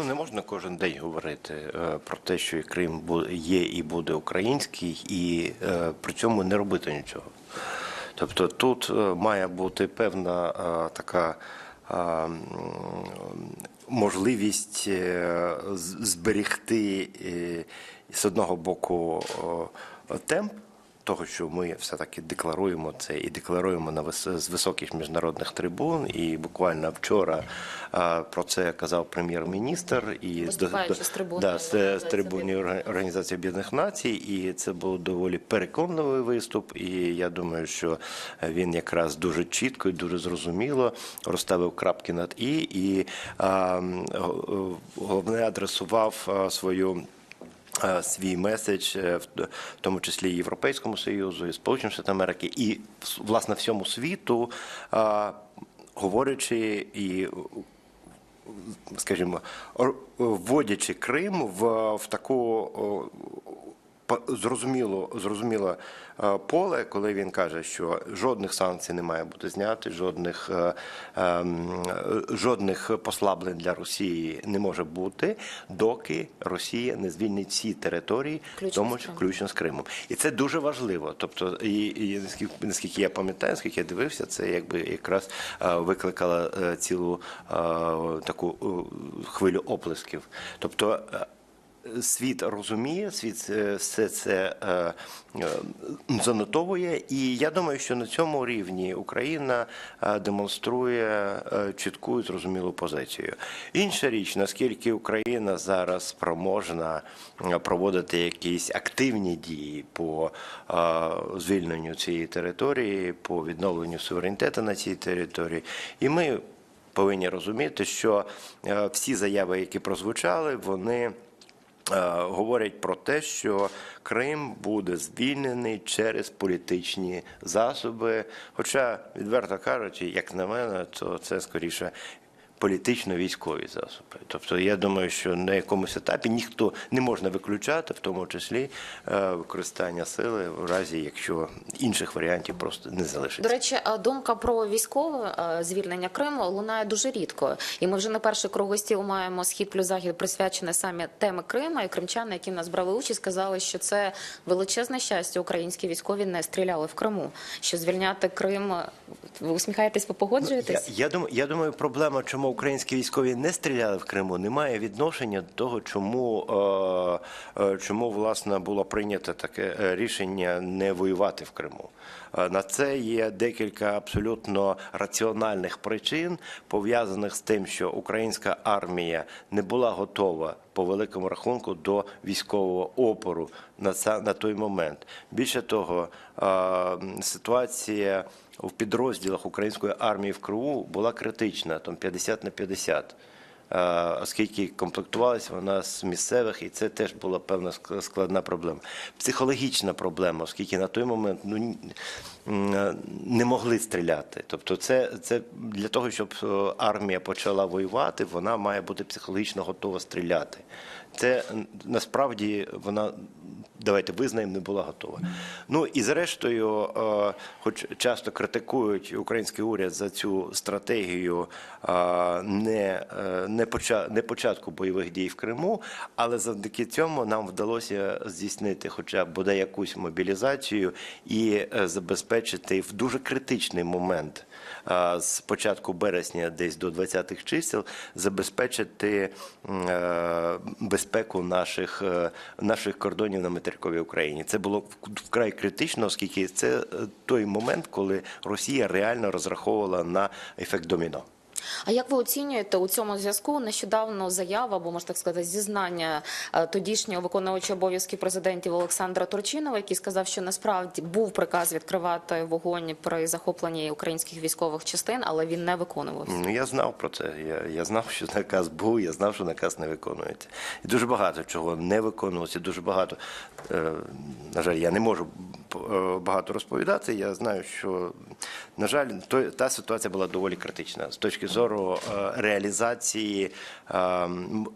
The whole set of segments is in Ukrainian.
Ну не можна кожен день говорити е, про те, що Крим є і буде український, і е, при цьому не робити нічого. Тобто тут е, має бути певна така можливість зберегти з одного боку темп. Того, що ми все-таки декларуємо це і декларуємо на вис- з високих міжнародних трибун. І буквально вчора а, про це казав прем'єр-міністр і з трибуни да, з, з Організації Об'єднаних Націй, і це був доволі переконливий виступ. І я думаю, що він якраз дуже чітко і дуже зрозуміло розставив крапки над і, і а, головне адресував свою. Е, Свій меседж, е, в тому числі Європейському Союзу, і Сполученим Штатам Америки, і власне всьому світу, говорячи і скажімо, вводячи Крим в, в таку зрозуміло, зрозуміле е, поле, коли він каже, що жодних санкцій не має бути знято, жодних, е, ем, жодних послаблень для Росії не може бути, доки Росія не звільнить всі території, Включно тому включно з Кримом. І це дуже важливо. Тобто, і, і наскільки, наскільки я пам'ятаю, наскільки я дивився, це якби якраз е, викликало цілу таку хвилю оплесків. Тобто. Світ розуміє, світ е, все це е, е, занотовує, і я думаю, що на цьому рівні Україна демонструє чітку і зрозумілу позицію. Інша річ, наскільки Україна зараз спроможна проводити якісь активні дії по звільненню цієї території, по відновленню суверенітету на цій території, і ми повинні розуміти, що всі заяви, які прозвучали, вони. Е, говорять про те, що Крим буде звільнений через політичні засоби. Хоча, відверто кажучи, як на мене, то це скоріше політично-військові засоби. Тобто, я думаю, що на якомусь етапі ніхто не можна виключати, в тому числі е, використання сили в разі, якщо інших варіантів просто не залишиться. До речі, думка про військове е, звільнення Криму лунає дуже рідко. І ми вже не перший круг гостів маємо схід плюс захід присвячений саме теми Крима. І кримчани, які в нас брали участь, сказали, що це величезне щастя. Українські військові не стріляли в Криму. Що звільняти Крим, ви усміхаєтесь, ви погоджуєтесь? Я, я думаю, я думаю, проблема, чому українські військові не стріляли в Криму, не має відношення до того, чому, е, е, чому власне було прийнято таке е, рішення не воювати в Криму. На це є декілька абсолютно раціональних причин, пов'язаних з тим, що українська армія не була готова по великому рахунку до військового опору на це на той момент. Більше того, ситуація в підрозділах української армії в Криву була критична, там 50 на 50. Оскільки комплектувалася вона з місцевих, і це теж була певна складна проблема. Психологічна проблема, оскільки на той момент ну, е, не могли стріляти. Тобто, це, це для того, щоб е, армія почала воювати, вона має бути психологічно готова стріляти. Це насправді вона давайте визнаємо, не була готова. Ну і зрештою, е, хоч часто критикують український уряд за цю стратегію е, не, е, не, поча, не початку бойових дій в Криму, але завдяки цьому нам вдалося здійснити хоча б бодай якусь мобілізацію і забезпечити в дуже критичний момент. З початку березня, десь до 20-х чисел, забезпечити е, безпеку наших, е, наших кордонів на материковій Україні. Це було вкрай критично, оскільки це е, той момент, коли Росія реально розраховувала на ефект доміно. А як ви оцінюєте у цьому зв'язку нещодавно заява, або можна так сказати, зізнання е, тодішнього виконувача обов'язків президентів Олександра Турчинова, який сказав, що насправді був приказ відкривати вогонь при захопленні українських військових частин, але він не виконувався. Ну я знав про це. Я, я знав, що наказ був, я знав, що наказ не виконується. І дуже багато чого не виконувалося. Дуже багато. Е, на жаль, я не можу е, багато розповідати. Я знаю, що на жаль, той, та ситуація була доволі критична з точки зору е, реалізації е,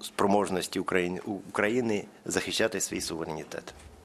спроможності України, України захищати свій суверенітет.